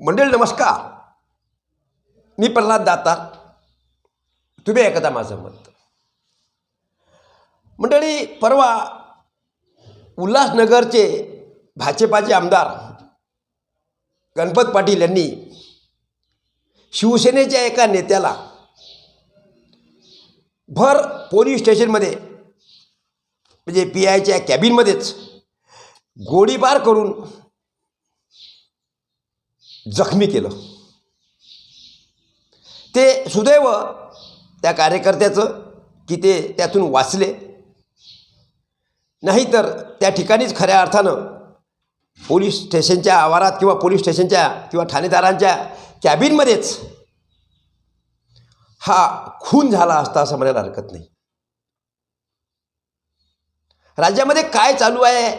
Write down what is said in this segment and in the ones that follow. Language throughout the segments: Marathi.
मंडळी नमस्कार. मी प्रल्हाद दाता. तुम्ही ऐकता माझं मत. मंडळी परवा उल्हासनगरचे भाजपाचे आमदार गणपत पाटील यांनी शिवसेनेच्या एका नेत्याला भर पोलीस स्टेशनमध्ये म्हणजे पी आयच्या कॅबिनमध्येच गोळीबार करून जखमी केलं. ते सुदैव त्या कार्यकर्त्याचं की ते त्यातून वाचले. नाहीतर त्या ठिकाणीच खऱ्या अर्थानं पोलीस स्टेशनच्या आवारात किंवा पोलीस स्टेशनच्या किंवा ठाणेदारांच्या कॅबिनमध्येच हा खून झाला असता असं म्हणायला हरकत नाही. राज्यामध्ये काय चालू आहे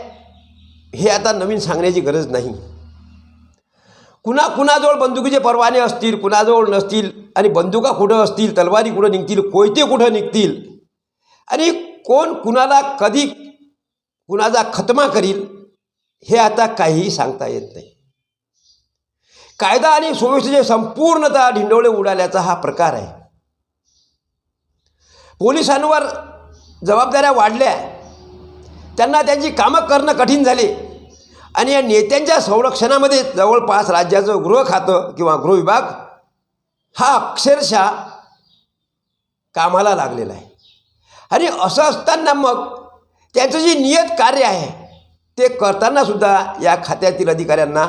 हे आता नवीन सांगण्याची गरज नाही. कुणा कुणाजवळ बंदुकीचे परवाने असतील कुणाजवळ नसतील आणि बंदुका कुठं असतील तलवारी कुठं निघतील कोयते कुठं निघतील? आणि कोण कुणाला कधी कुणाचा खतमा करील हे आता काहीही सांगता येत नाही. कायदा आणि सुव्यवस्थेचे संपूर्णतः ढिंडोळे उडाल्याचा हा प्रकार आहे. पोलिसांवर जबाबदाऱ्या वाढल्या. त्यांना त्यांची कामं करणं कठीण झाले. आणि या नेत्यांच्या संरक्षणामध्ये जवळपास राज्याचं गृह खातं किंवा गृहविभाग हा अक्षरशः कामाला लागलेला आहे. आणि असं असताना मग त्यांचं जे नियत कार्य आहे ते करतानासुद्धा या खात्यातील अधिकाऱ्यांना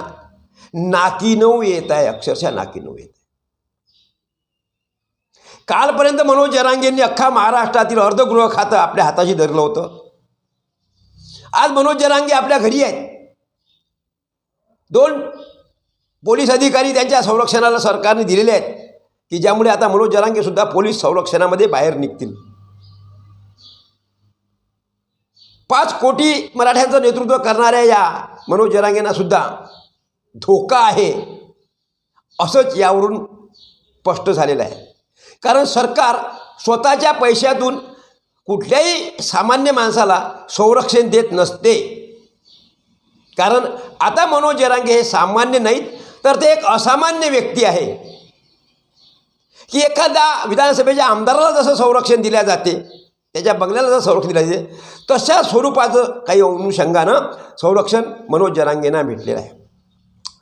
नाकीनऊ येत आहे अक्षरशः नाकीनऊ येत आहे. कालपर्यंत मनोज जरांगेंनी अख्खा महाराष्ट्रातील अर्धगृह खातं आपल्या हाताशी धरलं होतं. आज मनोज जरांगे आपल्या घरी आहेत. दोन पोलीस अधिकारी त्यांच्या संरक्षणाला सरकारने दिलेले आहेत की ज्यामुळे आता मनोज जरांगेसुद्धा पोलीस संरक्षणामध्ये बाहेर निघतील. पाच कोटी मराठ्यांचं नेतृत्व करणाऱ्या या मनोज जरांगेंना सुद्धा धोका आहे असंच यावरून स्पष्ट झालेलं आहे. कारण सरकार स्वतःच्या पैशातून कुठल्याही सामान्य माणसाला संरक्षण देत नसते. कारण आता मनोज जरांगे हे सामान्य नाहीत तर ते एक असामान्य व्यक्ती आहे. की एखाद्या विधानसभेच्या आमदाराला जसं संरक्षण दिल्या जाते त्याच्या बंगल्याला जसं संरक्षण दिलं जाते तशा स्वरूपाचं काही अनुषंगानं संरक्षण मनोज जरांगेंना भेटलेलं आहे.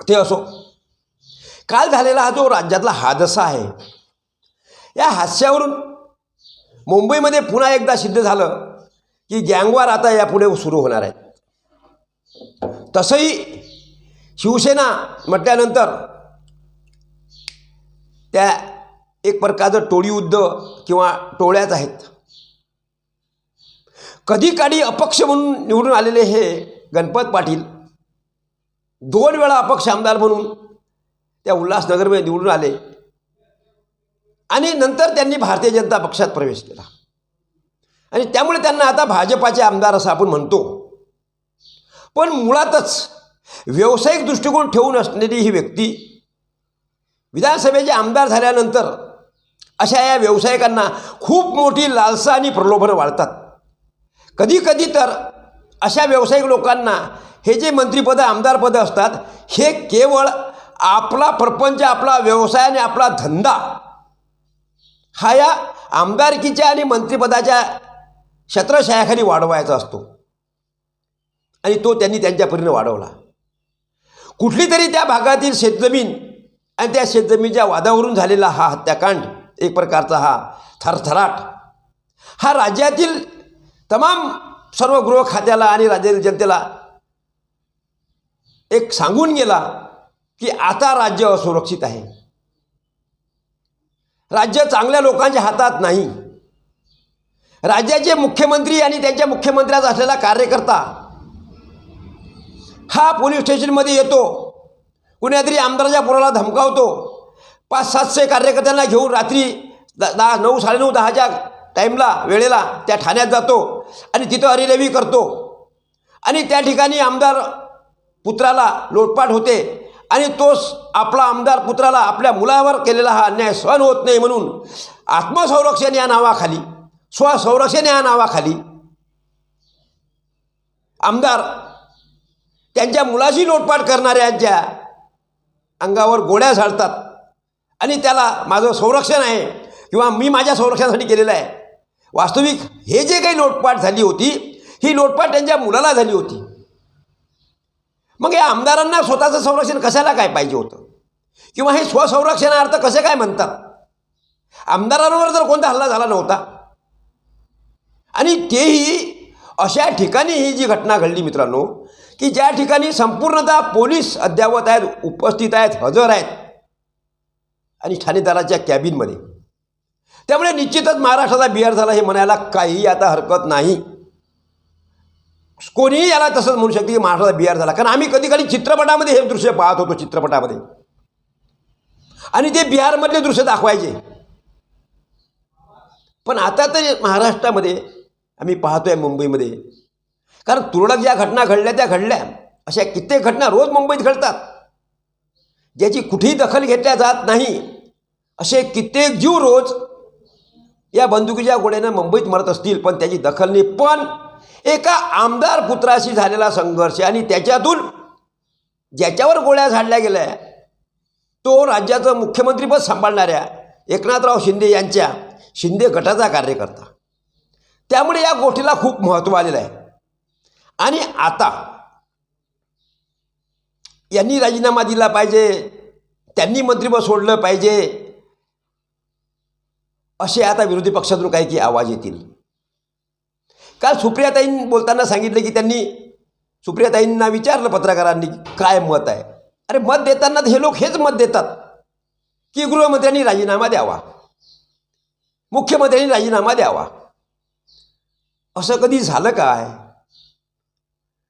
ते असो. काल झालेला हा जो राज्यातला हादसा आहे या हास्यावरून मुंबईमध्ये पुन्हा एकदा सिद्ध झालं की गँगवार आता यापुढे सुरू होणार आहेत. तसंही शिवसेना म्हटल्यानंतर त्या एक प्रकारचं टोळीयुद्ध किंवा टोळ्याच आहेत. कधी काढी अपक्ष म्हणून निवडून आलेले हे गणपत पाटील दोन वेळा अपक्ष आमदार म्हणून त्या उल्हासनगरमध्ये निवडून आले आणि नंतर त्यांनी भारतीय जनता पक्षात प्रवेश केला. आणि त्यामुळे त्यांना आता भाजपाचे आमदार असं आपण म्हणतो. पण मुळातच व्यावसायिक दृष्टिकोन ठेवून असलेली ही व्यक्ती विधानसभेचे आमदार झाल्यानंतर अशा या व्यावसायिकांना खूप मोठी लालसा आणि प्रलोभनं वाढतात. कधी कधी तर अशा व्यावसायिक लोकांना हे जे मंत्रिपदं आमदारपदं असतात हे केवळ आपला प्रपंच आपला व्यवसाय आणि आपला धंदा हा या आमदारकीच्या आणि मंत्रिपदाच्या छत्रछायाखाली वाढवायचा असतो. आणि तो त्यांनी त्यांच्यापर्यंत वाढवला. कुठली तरी त्या भागातील शेतजमीन आणि त्या शेतजमीनच्या वादावरून झालेला हा हत्याकांड एक प्रकारचा हा थरथराट हा राज्यातील तमाम सर्व गृह खात्याला आणि राज्यातील जनतेला एक सांगून गेला की आता राज्य असुरक्षित आहे. राज्य चांगल्या लोकांच्या हातात नाही. राज्याचे मुख्यमंत्री आणि त्यांच्या मुख्यमंत्र्याचा असलेला कार्यकर्ता हा पोलीस स्टेशनमध्ये येतो. कुण्यातरी आमदाराच्या पोराला धमकावतो. पाच सातशे कार्यकर्त्यांना घेऊन रात्री द दहा नऊ साडेनऊ दहाच्या टाईमला वेळेला त्या ठाण्यात जातो आणि तिथं अरिलेवी करतो. आणि त्या ठिकाणी आमदार पुत्राला लोटपाट होते आणि तोच आपला आमदार पुत्राला आपल्या मुलावर केलेला हा अन्याय सहन होत नाही म्हणून आत्मसंरक्षण या नावाखाली स्वसंरक्षण या नावाखाली आमदार त्यांच्या मुलाशी लोटपाट करणाऱ्यांच्या अंगावर गोळ्या झाडतात. आणि त्याला माझं संरक्षण आहे किंवा मी माझ्या संरक्षणासाठी केलेलं आहे. वास्तविक हे जे काही लोटपाट झाली होती ही लोटपाट त्यांच्या मुलाला झाली होती. मग या आमदारांना स्वतःचं संरक्षण कशाला काय पाहिजे होतं? किंवा हे स्वसंरक्षणार्थ कसे काय म्हणतात? आमदारांवर जर कोणता हल्ला झाला नव्हता. आणि तेही अशा ठिकाणी ही जी घटना घडली मित्रांनो की ज्या ठिकाणी संपूर्णतः पोलीस अद्यावत आहेत उपस्थित आहेत हजर आहेत आणि ठाणेदाराच्या कॅबिनमध्ये. त्यामुळे निश्चितच महाराष्ट्राचा बिहार झाला हे म्हणायला काहीही आता हरकत नाही. कोणीही याला तसंच म्हणू शकते की महाराष्ट्राचा बिहार झाला. कारण आम्ही कधी कधी चित्रपटामध्ये हे दृश्य पाहत होतो चित्रपटामध्ये. आणि ते बिहारमधले दृश्य दाखवायचे. पण आता तर महाराष्ट्रामध्ये आम्ही पाहतोय मुंबईमध्ये. कारण तुरळक ज्या घटना घडल्या त्या घडल्या. अशा कित्येक घटना रोज मुंबईत घडतात. ज्याची कुठेही दखल घेतल्या जात नाही. असे कित्येक जीव रोज या बंदुकीच्या गोळ्यानं मुंबईत मरत असतील पण त्याची दखल नाही. पण एका आमदार पुत्राशी झालेला संघर्ष आणि त्याच्यातून ज्याच्यावर गोळ्या झाडल्या गेल्या तो राज्याचं मुख्यमंत्रीपद सांभाळणाऱ्या एकनाथराव शिंदे यांच्या शिंदे गटाचा कार्यकर्ता. त्यामुळे या गोष्टीला खूप महत्त्व आलेलं आहे. आणि आता यांनी राजीनामा दिला पाहिजे त्यांनी मंत्रिपद सोडलं पाहिजे असे आता विरोधी पक्षातून काही की आवाज येतील. काल सुप्रियाताईं बोलताना सांगितलं की त्यांनी सुप्रियाताईंना विचारलं पत्रकारांनी काय मत आहे. अरे मत देताना तर हे लोक हेच मत देतात की गृहमंत्र्यांनी राजीनामा द्यावा. मुख्यमंत्र्यांनी राजीनामा द्यावा. असं कधी झालं काय?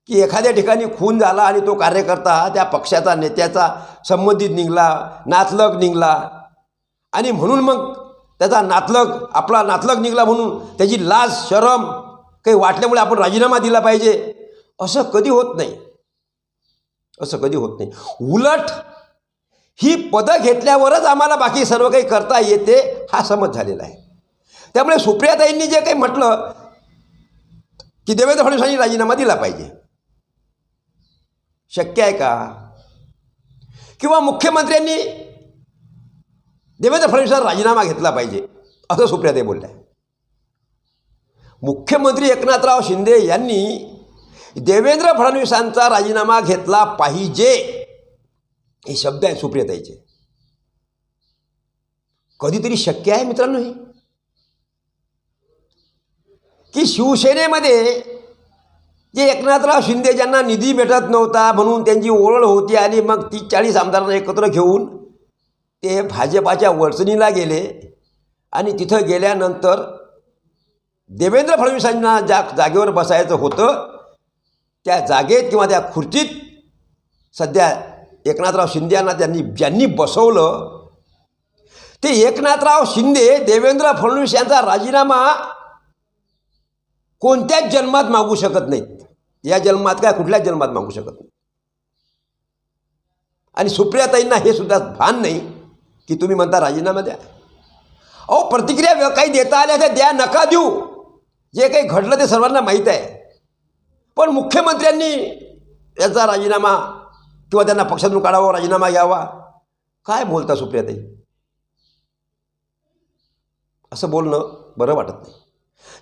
की एखाद्या ठिकाणी खून झाला आणि तो कार्यकर्ता त्या पक्षाचा नेत्याचा संबंधित निघला नातलग निघला. आणि म्हणून मग त्याचा नातलग आपला नातलग निघला म्हणून त्याची लाज शरम काही वाटल्यामुळे आपण राजीनामा दिला पाहिजे. असं कधी होत नाही. असं कधी होत नाही. उलट ही पदं घेतल्यावरच आम्हाला बाकी सर्व काही करता येते हा समज झालेला आहे. त्यामुळे सुप्रियाताईंनी जे काही म्हटलं की देवेंद्र फडणवीसांनी राजीनामा दिला पाहिजे. शक्य आहे का? किंवा मुख्यमंत्र्यांनी देवेंद्र फडणवीसांचा राजीनामा घेतला पाहिजे असं सुप्रियाताई बोलल्या मुख्यमंत्री एकनाथराव शिंदे यांनी देवेंद्र फडणवीसांचा राजीनामा घेतला पाहिजे हे शब्द आहेत सुप्रियताईचे. कधीतरी शक्य आहे मित्रांनो हे. की शिवसेनेमध्ये जे एकनाथराव शिंदे ज्यांना निधी भेटत नव्हता म्हणून त्यांची ओळख होती आणि मग तीस चाळीस आमदारांना एकत्र घेऊन ते भाजपाच्या वडचणीला गेले. आणि तिथं गेल्यानंतर देवेंद्र फडणवीसांना ज्या जागेवर बसायचं होतं त्या जागेत किंवा त्या खुर्चीत सध्या एकनाथराव शिंदे यांना त्यांनी ज्यांनी बसवलं ते एकनाथराव शिंदे देवेंद्र फडणवीस यांचा राजीनामा कोणत्याच जन्मात मागू शकत नाहीत. या जन्मात काय कुठल्याच जन्मात मागू शकत नाही? आणि सुप्रियाताईंना हे सुद्धा भान नाही की तुम्ही म्हणता राजीनामा द्या. अहो प्रतिक्रिया काही देता आल्या त्या द्या नका देऊ. जे काही घडलं ते सर्वांना माहीत आहे. पण मुख्यमंत्र्यांनी याचा राजीनामा किंवा त्यांना पक्षातून काढावा राजीनामा घ्यावा. काय बोलता सुप्रियाताई? असं बोलणं बरं वाटत नाही.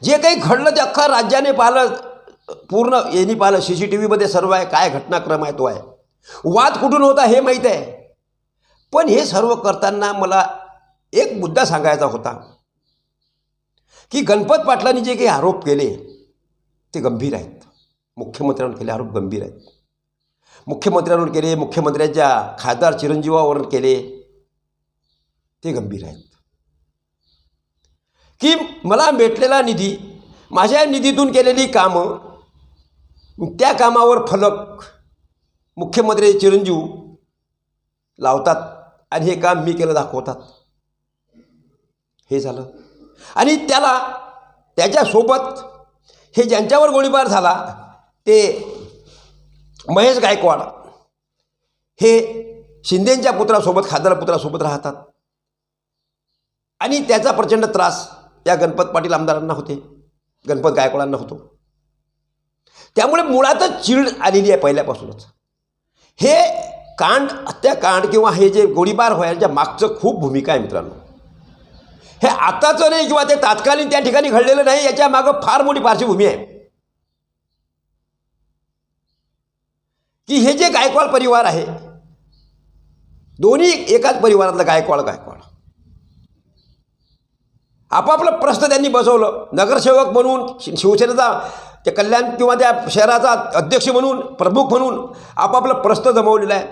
जे काही घडलं ते अख्खा राज्याने पाहिलं. पूर्ण यांनी पाहिलं सी सी टी व्हीमध्ये सर्व आहे काय घटनाक्रम आहे तो आहे. वाद कुठून होता हे माहीत आहे. पण हे सर्व करताना मला एक मुद्दा सांगायचा होता की गणपत पाटलांनी जे काही आरोप केले ते गंभीर आहेत. मुख्यमंत्र्यांवर केले आरोप गंभीर आहेत. मुख्यमंत्र्यांवर केले मुख्यमंत्र्यांच्या खासदार चिरंजीवावर केले ते गंभीर आहेत. की मला भेटलेला निधी माझ्या निधीतून केलेली कामं त्या कामावर फलक मुख्यमंत्री चिरंजीव लावतात आणि हे काम मी केलं दाखवतात. हे झालं. आणि त्याला त्याच्यासोबत हे ज्यांच्यावर गोळीबार झाला ते महेश गायकवाड हे शिंदेंच्या पुत्रासोबत खासदार पुत्रासोबत राहतात. आणि त्याचा प्रचंड त्रास या गणपत पाटील आमदारांना होते गणपत गायकवाडांना होतो. त्यामुळे मुळातच चीड आलेली आहे पहिल्यापासूनच. हे कांड हत्याकांड किंवा हे जे गोळीबार व्हायच्या मागचं खूप भूमिका आहे मित्रांनो. हे आताचं नाही किंवा ते तात्कालीन त्या ठिकाणी घडलेलं नाही याच्या मागं फार मोठी पार्श्वभूमी आहे. की हे जे गायकवाड परिवार आहे दोन्ही एकाच परिवारातलं गायकवाड गायकवाड. आपापलं प्रश्न त्यांनी बसवलं नगरसेवक म्हणून शि- शिवसेनेचा ते कल्याण किंवा त्या शहराचा अध्यक्ष म्हणून प्रमुख म्हणून आपापला प्रश्न जमवलेला आहे.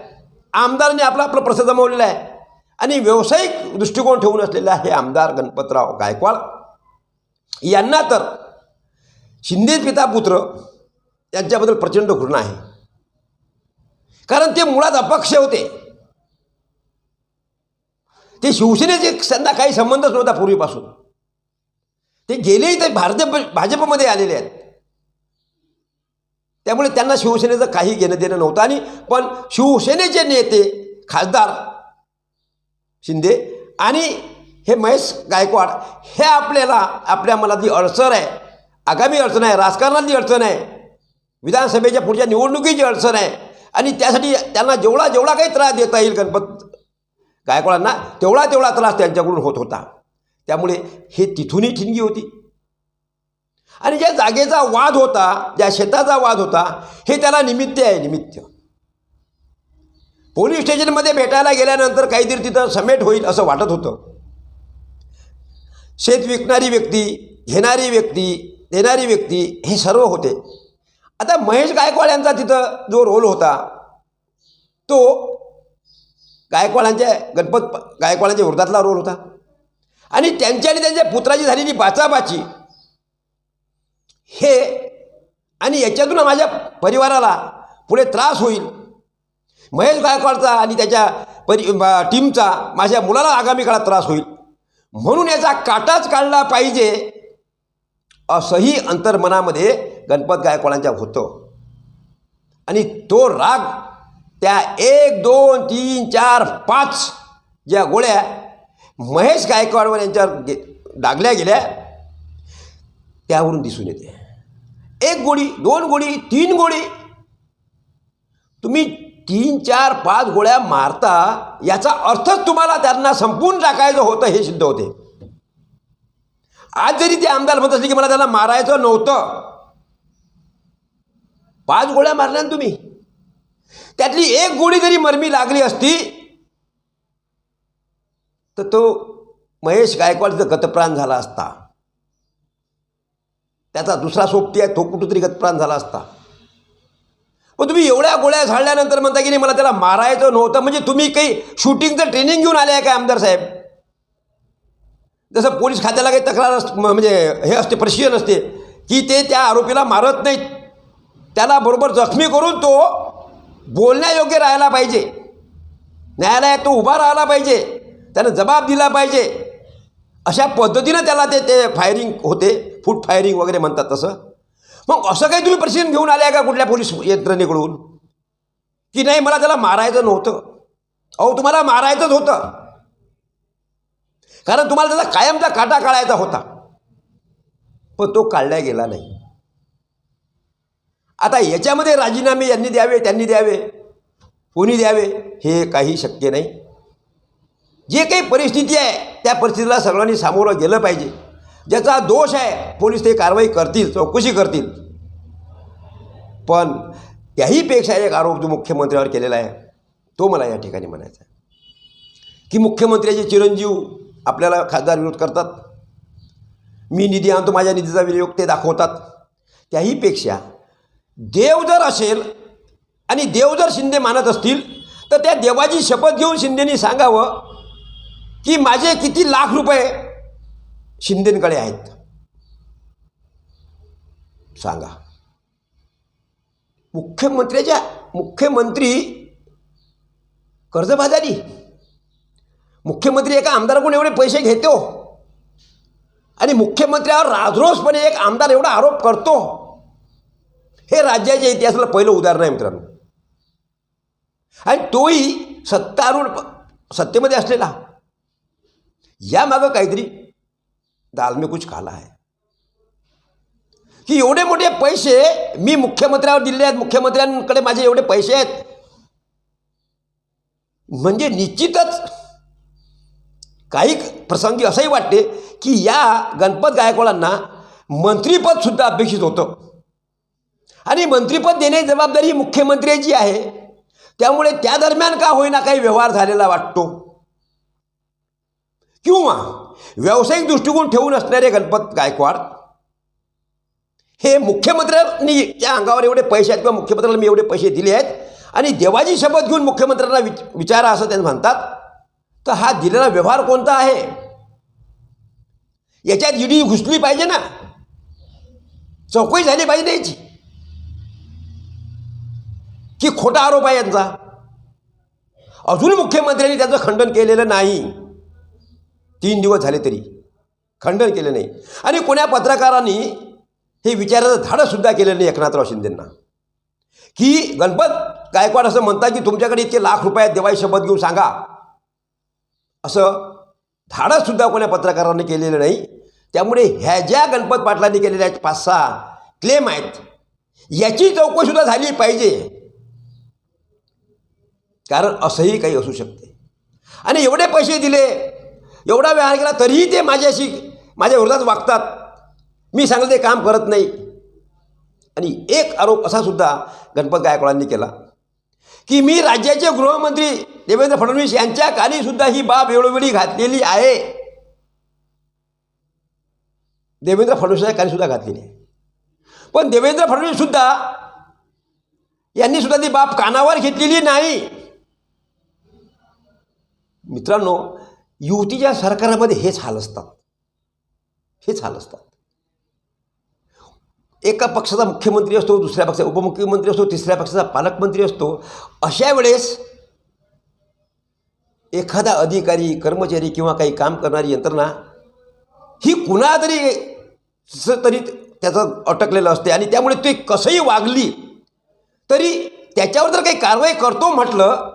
आमदारांनी आपला आपला प्रश्न जमवलेला आहे. आणि व्यावसायिक दृष्टिकोन ठेवून असलेला हे आमदार गणपतराव गायकवाड. यांना तर शिंदे पिता पुत्र यांच्याबद्दल प्रचंड घृणा आहे. कारण ते मुळात अपक्ष होते. ते शिवसेनेचे त्यांना काही संबंधच नव्हता पूर्वीपासून. ते गेलेही ते भारतीय भाजपमध्ये आलेले आहेत. त्यामुळे त्यांना शिवसेनेचं काही घेणं देणं नव्हतं. आणि पण शिवसेनेचे नेते खासदार शिंदे आणि हे महेश गायकवाड हे आपल्याला आपल्या मनातली अडचण आहे. आगामी अडचण आहे राजकारणातली अडचण आहे. विधानसभेच्या पुढच्या निवडणुकीची अडचण आहे. आणि त्यासाठी त्यांना जेवढा जेवढा काही त्रास देता येईल गणपत गायकवाडांना तेवढा तेवढा त्रास त्यांच्याकडून होत होता. त्यामुळे हे तिथूनही ठिणगी होती. आणि ज्या जागेचा वाद होता ज्या शेताचा वाद होता हे त्याला निमित्त आहे निमित्त. पोलीस स्टेशनमध्ये भेटायला गेल्यानंतर काहीतरी तिथं समेट होईल असं वाटत होतं. शेत विकणारी व्यक्ती घेणारी व्यक्ती देणारी व्यक्ती हे सर्व होते. आता महेश गायकवाड यांचा तिथं जो रोल होता तो गायकवाडांच्या गणपत गायकवाडांच्या विरोधातला रोल होता. आणि त्यांच्या आणि त्यांच्या पुत्राची झालेली बाचाबाची हे आणि याच्यातून माझ्या परिवाराला पुढे त्रास होईल. महेश गायकवाडचा आणि त्याच्या परि टीमचा माझ्या मुलाला आगामी काळात त्रास होईल. म्हणून याचा काटाच काढला पाहिजे असंही अंतर्मनामध्ये गणपत गायकवाडांच्या होतं. आणि तो राग त्या एक दोन तीन चार पाच ज्या गोळ्या महेश गायकवाडवर यांच्यावर गे डागल्या गेल्या त्यावरून दिसून येते. एक गोळी दोन गोळी तीन गोळी तुम्ही तीन चार पाच गोळ्या मारता याचा अर्थच तुम्हाला त्यांना संपून टाकायचं होतं हे सिद्ध होते. आज जरी ते आमदार म्हणत असले की मला त्यांना मारायचं नव्हतं. पाच गोळ्या मारल्या ना तुम्ही. त्यातली एक गोळी जरी मरमी लागली असती तर तो महेश गायकवाडचा गतप्राण झाला असता. त्याचा दुसरा सोबती आहे तो कुठंतरी गतप्राण झाला असता. मग तुम्ही एवढ्या गोळ्या झाडल्यानंतर म्हणता की नाही मला त्याला मारायचं नव्हतं. म्हणजे तुम्ही काही शूटिंगचं ट्रेनिंग घेऊन आले आहे काय आमदार साहेब? जसं पोलीस खात्याला काही तक्रार अस म्हणजे हे असते प्रशिक्षण असते की ते त्या आरोपीला मारत नाहीत. त्याला बरोबर जखमी करून तो बोलण्यायोग्य राहायला पाहिजे. न्यायालयात तो उभा राहिला पाहिजे. त्यानं जबाब दिला पाहिजे. अशा पद्धतीनं त्याला ते ते फायरिंग होते. फूट फायरिंग वगैरे म्हणतात तसं. मग असं काही तुम्ही प्रशिक्षण घेऊन आले का कुठल्या पोलीस यंत्रणेकडून? की नाही मला त्याला मारायचं नव्हतं. अहो तुम्हाला मारायचंच होतं. कारण तुम्हाला त्याचा कायमचा काटा काढायचा होता. पण तो काढला गेला नाही. आता याच्यामध्ये राजीनामे यांनी द्यावे त्यांनी द्यावे कोणी द्यावे हे काही शक्य नाही. जे काही परिस्थिती आहे त्या परिस्थितीला सगळ्यांनी सामोरं गेलं पाहिजे. ज्याचा दोष आहे पोलीस ते कारवाई करतील चौकशी करतील. पण त्याहीपेक्षा एक आरोप जो मुख्यमंत्र्यावर केलेला आहे तो मला या ठिकाणी म्हणायचा आहे. की मुख्यमंत्र्याचे चिरंजीव आपल्याला खासदार विरोध करतात मी निधी आणतो माझ्या निधीचा विनियोग ते दाखवतात. त्याहीपेक्षा देव जर असेल आणि देव जर शिंदे मानत असतील तर त्या देवाची शपथ घेऊन शिंदेनी सांगावं की माझे किती लाख रुपये शिंदेकडे आहेत. सांगा. मुख्यमंत्र्याच्या मुख्यमंत्री कर्जबाजारी. मुख्यमंत्री एका आमदाराकडून एवढे पैसे घेतो. आणि मुख्यमंत्र्यावर राजरोसपणे एक आमदार एवढा आरोप करतो. हे राज्याच्या इतिहासाला पहिलं उदाहरण आहे मित्रांनो. आणि तोही सत्तारूढ सत्तेमध्ये असलेला. यामागं काहीतरी दाल में कुछ खाला आहे की एवढे मोठे पैसे मी मुख्यमंत्र्यावर दिले आहेत मुख्यमंत्र्यांकडे माझे एवढे पैसे आहेत. म्हणजे निश्चितच काही प्रसंगी असंही वाटते की या गणपत गायकवाडांना मंत्रीपदसुद्धा अपेक्षित होतं. आणि मंत्रीपद देण्याची जबाबदारी मुख्यमंत्र्याची आहे. त्यामुळे त्या दरम्यान का होईना काही व्यवहार झालेला वाटतो. किंवा व्यावसायिक दृष्टिकोन ठेवून असणारे गणपत गायकवाड हे मुख्यमंत्र्यांनी त्या अंगावर एवढे पैसे आहेत किंवा मुख्यमंत्र्याला मी एवढे पैसे दिले आहेत आणि देवाची शपथ घेऊन मुख्यमंत्र्यांना विच विचारा असं त्यांनी म्हणतात तर हा दिलेला व्यवहार कोणता आहे? याच्यात ईडी घुसली पाहिजे ना. चौकशी झाली पाहिजे याची. की खोटा आरोप आहे यांचा. अजून मुख्यमंत्र्यांनी त्याचं खंडन केलेलं नाही. तीन दिवस झाले तरी. खंडन केलं नाही. आणि कोण्या पत्रकारांनी हे विचाराचं धाडंसुद्धा केलेलं नाही एकनाथराव शिंदेंना. की गणपत गायकवाड असं म्हणतात की तुमच्याकडे इतके लाख रुपयात देवाई शपथ घेऊन सांगा. असं धाडससुद्धा कोण्या पत्रकारांनी केलेलं नाही. त्यामुळे ह्या ज्या गणपत पाटलांनी केलेल्या आहेत पाच सहा क्लेम आहेत याची चौकशीसुद्धा झाली पाहिजे. कारण असंही काही असू शकते. आणि एवढे पैसे दिले एवढा व्यवहार केला तरीही ते माझ्याशी माझ्या विरोधात वागतात. मी सांगलं ते काम करत नाही. आणि एक आरोप असा सुद्धा गणपत गायकवाडांनी केला. की मी राज्याचे गृहमंत्री देवेंद्र फडणवीस यांच्या कानी सुद्धा ही बाब वेळोवेळी घातलेली आहे. देवेंद्र फडणवीसांच्या कानी सुद्धा घातलेली आहे. पण देवेंद्र फडणवीस सुद्धा यांनी सुद्धा ती बाब कानावर घेतलेली नाही. मित्रांनो युतीच्या सरकारामध्ये हेच हाल असतात. हेच हाल असतात. एका पक्षाचा मुख्यमंत्री असतो दुसऱ्या पक्षाचा उपमुख्यमंत्री असतो तिसऱ्या पक्षाचा पालकमंत्री असतो. अशा वेळेस एखादा अधिकारी कर्मचारी किंवा काही काम करणारी यंत्रणा ही कुणा तरी तरी त्याचं अटकलेलं असते आणि त्यामुळे ते कसंही वागली तरी त्याच्यावर जर काही कारवाई करतो म्हटलं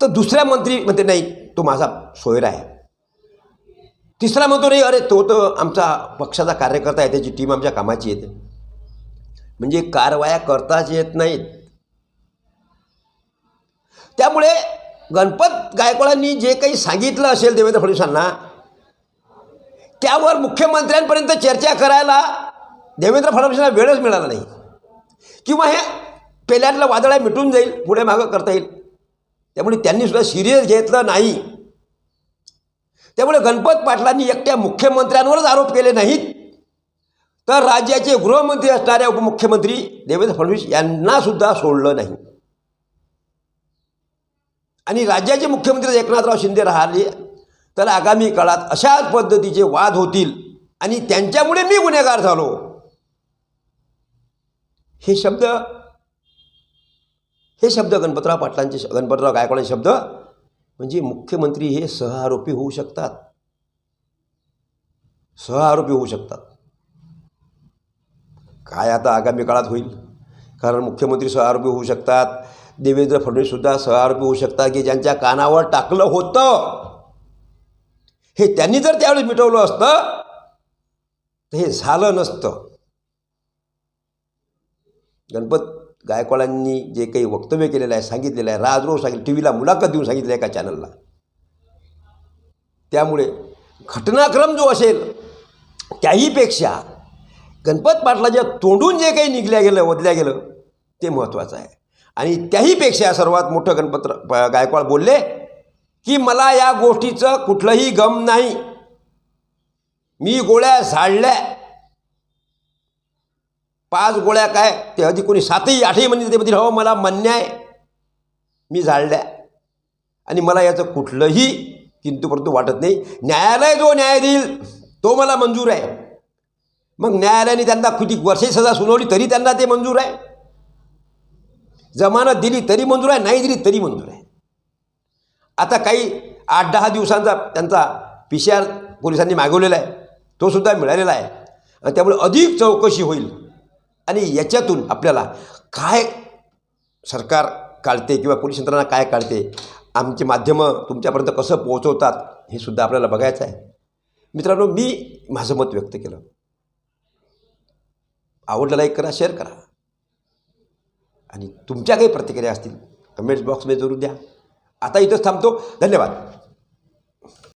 तर दुसऱ्या मंत्री म्हणते नाही तो माझा सोयरा आहे. तिसरा म्हणतो नाही अरे तो तर आमचा पक्षाचा कार्यकर्ता आहे त्याची टीम आमच्या कामाची येते म्हणजे कारवाया करताच येत नाहीत. त्यामुळे गणपत गायकवाडांनी जे काही सांगितलं असेल देवेंद्र फडणवीसांना त्यावर मुख्यमंत्र्यांपर्यंत चर्चा करायला देवेंद्र फडणवीसांना वेळच मिळाला नाही. किंवा हे पेल्यातलं वादळ आहे मिटून जाईल पुढे मागं करता येईल. त्यामुळे त्यांनी सुद्धा सिरियस घेतलं नाही. त्यामुळे गणपत पाटलांनी एकट्या मुख्यमंत्र्यांवरच आरोप केले नाहीत. तर राज्याचे गृहमंत्री असणाऱ्या उपमुख्यमंत्री देवेंद्र फडणवीस यांना सुद्धा सोडलं नाही. आणि राज्याचे मुख्यमंत्री एकनाथराव शिंदे राहिले तर आगामी काळात अशाच पद्धतीचे वाद होतील आणि त्यांच्यामुळे मी गुन्हेगार झालो. हे शब्द हे शब्द गणपतराव पाटलांचे श- गणपतराव गायकवाडांचे शब्द म्हणजे मुख्यमंत्री हे सह आरोपी होऊ शकतात. सह आरोपी होऊ शकतात. काय आता आगामी काळात होईल? कारण मुख्यमंत्री सह आरोपी होऊ शकतात. देवेंद्र फडणवीससुद्धा सहआरोपी होऊ शकतात की ज्यांच्या कानावर टाकलं होतं. हे त्यांनी जर त्यावेळेस मिटवलं असतं तर हे झालं नसतं. गणपत गायकवाडांनी जे काही वक्तव्य केलेलं आहे सांगितलेलं आहे राजरोज सांगितलं टी व्हीला मुलाखत देऊन सांगितलं आहे एका चॅनलला त्यामुळे घटनाक्रम जो असेल त्याहीपेक्षा गणपत पाटलाच्या तोंडून जे काही निघल्या गेलं वदल्या गेलं ते महत्त्वाचं आहे. आणि त्याहीपेक्षा सर्वात मोठं गणपत गायकवाड बोलले की मला या गोष्टीचं कुठलंही गम नाही. मी गोळ्या झाडल्या पाच गोळ्या काय? ते अधिक कोणी सातही आठही म्हणजे ते म्हणतील हो मला मान्य आहे. मी जाळल्या. आणि मला याचं कुठलंही किंतु परंतु वाटत नाही. न्यायालय जो न्याय देईल तो मला मंजूर आहे. मग न्यायालयाने त्यांना किती वर्षे सजा सुनावली तरी त्यांना ते मंजूर आहे. जमानत दिली तरी मंजूर आहे. नाही दिली तरी मंजूर आहे. आता काही आठ दहा दिवसांचा त्यांचा पी सी आर पोलिसांनी मागवलेला आहे. तो सुद्धा मिळालेला आहे. आणि त्यामुळे अधिक चौकशी होईल. आणि याच्यातून आपल्याला काय सरकार काढते किंवा पोलीस यंत्रणा काय काढते आमचे माध्यमं तुमच्यापर्यंत कसं पोहोचवतात हे सुद्धा आपल्याला बघायचं आहे. मित्रांनो मी माझं मत व्यक्त केलं. आवडलं लाईक करा शेअर करा. आणि तुमच्या काही प्रतिक्रिया असतील कमेंट्स बॉक्समध्ये जरूर द्या. आता इथंच थांबतो. धन्यवाद.